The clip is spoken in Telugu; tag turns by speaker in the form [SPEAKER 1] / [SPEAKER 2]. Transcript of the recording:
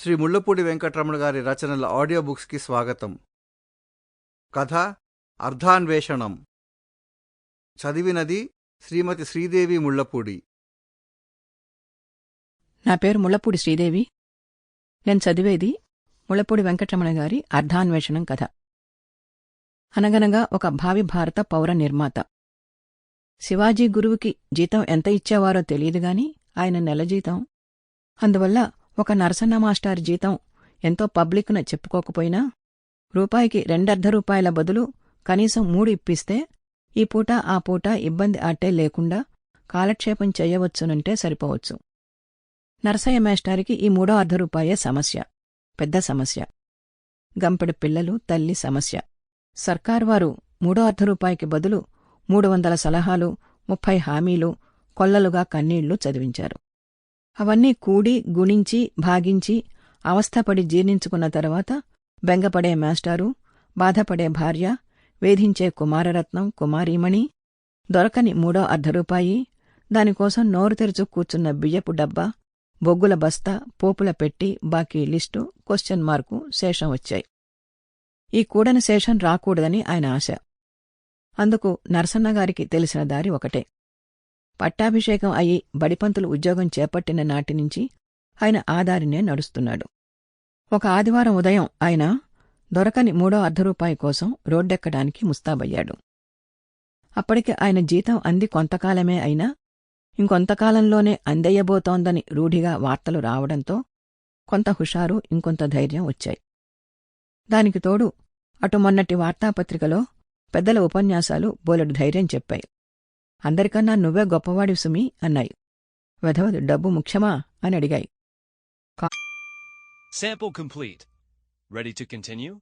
[SPEAKER 1] శ్రీ ముళ్ళపూడి వెంకటరమణ గారి రచనల ఆడియో బుక్స్కి స్వాగతం. కథ అర్ధాన్వేషణం. చదివినది శ్రీమతి శ్రీదేవి ముళ్ళపూడి.
[SPEAKER 2] నా పేరు ముళ్ళపూడి శ్రీదేవి. నేను చదివేది ముళ్ళపూడి వెంకటరమణ గారి అర్ధాన్వేషణం కథ. అనగనగా ఒక భావి భారత పౌర నిర్మాత. శివాజీ గురువుకి జీతం ఎంత ఇచ్చేవారో తెలియదుగాని ఆయన నెల జీతం. అందువల్ల ఒక నరసన్న మాస్టారి జీతం ఎంతో పబ్లిక్న చెప్పుకోకపోయినా రూపాయికి రెండర్ధ రూపాయల బదులు కనీసం మూడు ఇప్పిస్తే ఈ పూట ఆ పూట ఇబ్బంది అట్టే లేకుండా కాలక్షేపం చెయ్యవచ్చునంటే సరిపోవచ్చు. నరసయ్య మేస్టారికి ఈ మూడో అర్ధ రూపాయే సమస్య. పెద్ద సమస్య. గంపెడు పిల్లలు తల్లి సమస్య. సర్కార్ వారు మూడో అర్ధ రూపాయికి బదులు మూడు వందల సలహాలు ముప్పై హామీలు కొల్లలుగా కన్నీళ్ళు చదివించారు. అవన్నీ కూడి గుణించి భాగించి అవస్థపడి జీర్ణించుకున్న తర్వాత బెంగపడే మాస్టారు బాధపడే భార్య వేధించే కుమారరత్నం కుమారీమణి దొరకని మూడో అర్ధరూపాయి దానికోసం నోరు తెరుచు కూర్చున్న బియ్యపు డబ్బా బొగ్గుల బస్తా పోపుల పెట్టి బాకీ లిస్టు క్వశ్చన్ మార్కు శేషం వచ్చాయి. ఈ కూడని శేషం రాకూడదని ఆయన ఆశ. అందుకు నరసన్నగారికి తెలిసిన దారి ఒకటే. పట్టాభిషేకం అయి బడిపంతులు ఉద్యోగం చేపట్టిన నాటి నుంచి ఆయన ఆదారినే నడుస్తున్నాడు. ఒక ఆదివారం ఉదయం ఆయన దొరకని మూడో అర్ధరూపాయి కోసం రోడ్డెక్కడానికి ముస్తాబయ్యాడు. అప్పటికి ఆయన జీతం అంది కొంతకాలమే అయినా ఇంకొంతకాలంలోనే అందెయ్యబోతోందని రూఢిగా వార్తలు రావడంతో కొంత హుషారు ఇంకొంత ధైర్యం వచ్చాయి. దానికి తోడు అటు మొన్నటి వార్తాపత్రికలో పెద్దల ఉపన్యాసాలు బోలెడు ధైర్యం చెప్పాయి. అందరికన్నా నువ్వే గొప్పవాడి సుమి అన్నాయి వెధవది డబ్బు ముఖ్యమా అని అడిగాయి
[SPEAKER 3] Sample complete. Ready to continue?